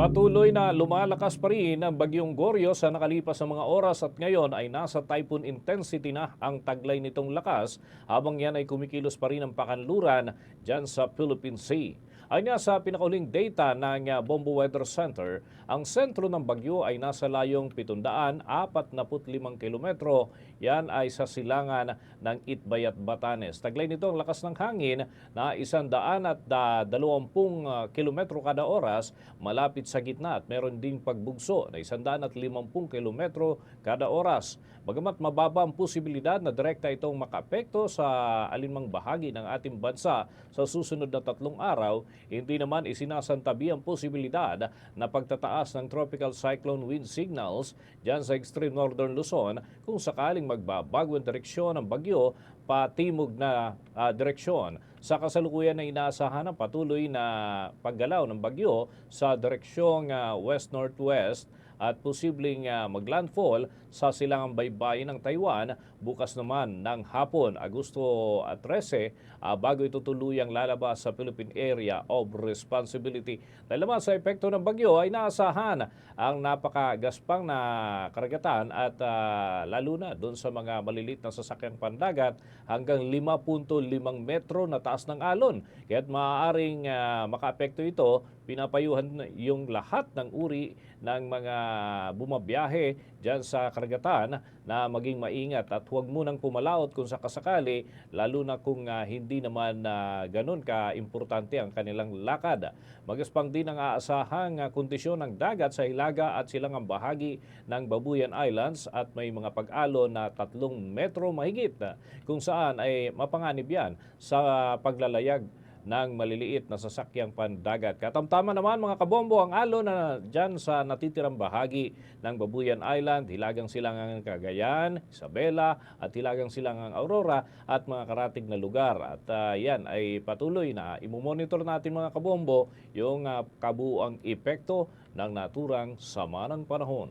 Patuloy na lumalakas pa rin ang bagyong Goryo sa nakalipas na mga oras at ngayon ay nasa typhoon intensity na ang taglay nitong lakas habang yan ay kumikilos pa rin ang pakanluran dyan sa Philippine Sea. Ay nga sa pinakauling data ng uh, Bombo Weather Center, ang sentro ng bagyo ay nasa layong 745 kilometro. Yan ay sa silangan ng Itbay at Batanes. Taglay nito ang lakas ng hangin na 120 kilometro kada oras malapit sa gitna at meron ding pagbugso na 150 kilometro kada oras. Bagamat mababa ang posibilidad na direkta itong makapekto sa alinmang bahagi ng ating bansa sa susunod na tatlong araw, hindi naman isinasantabi ang posibilidad na pagtataas ng tropical cyclone wind signals dyan sa extreme northern Luzon kung sakaling magbabago ang direksyon ng bagyo patimog na ah, direksyon. Sa kasalukuyan na inaasahan ang patuloy na paggalaw ng bagyo sa direksyong ah, west-northwest at posibleng ah, maglandfall sa silangang baybayin ng Taiwan bukas naman ng hapon, Agosto ah, 13, ah, bago ito tuluyang lalabas sa Philippine Area of Responsibility. Dahil naman sa epekto ng bagyo ay naasahan ang napakagaspang na karagatan at ah, lalo na doon sa mga maliliit na sasakyang pandagat hanggang 5.5 metro na taas ng alon. Kaya't maaaring ah, makaapekto ito, pinapayuhan yung lahat ng uri ng mga bumabiyahe dyan sa karagatan na maging maingat at huwag munang pumalaot kung sakasakali lalo na kung ah, hindi naman uh, ganun ka-importante ang kanilang lakad. Magaspang din ang aasahang ah, kondisyon ng dagat sa Hilaga at silangang bahagi ng Babuyan Islands at may mga pag-alon na tatlong metro mahigit kung saan ay mapanganib yan sa paglalayag ng maliliit na sasakyang pandagat. Katamtama naman mga kabombo ang alon na dyan sa natitirang bahagi ng Babuyan Island, Hilagang Silangang Cagayan, Isabela at Hilagang Silangang Aurora at mga karatig na lugar. At ah, yan ay patuloy na imumonitor natin mga kabombo yung uh, kabuang epekto ng naturang sama ng panahon.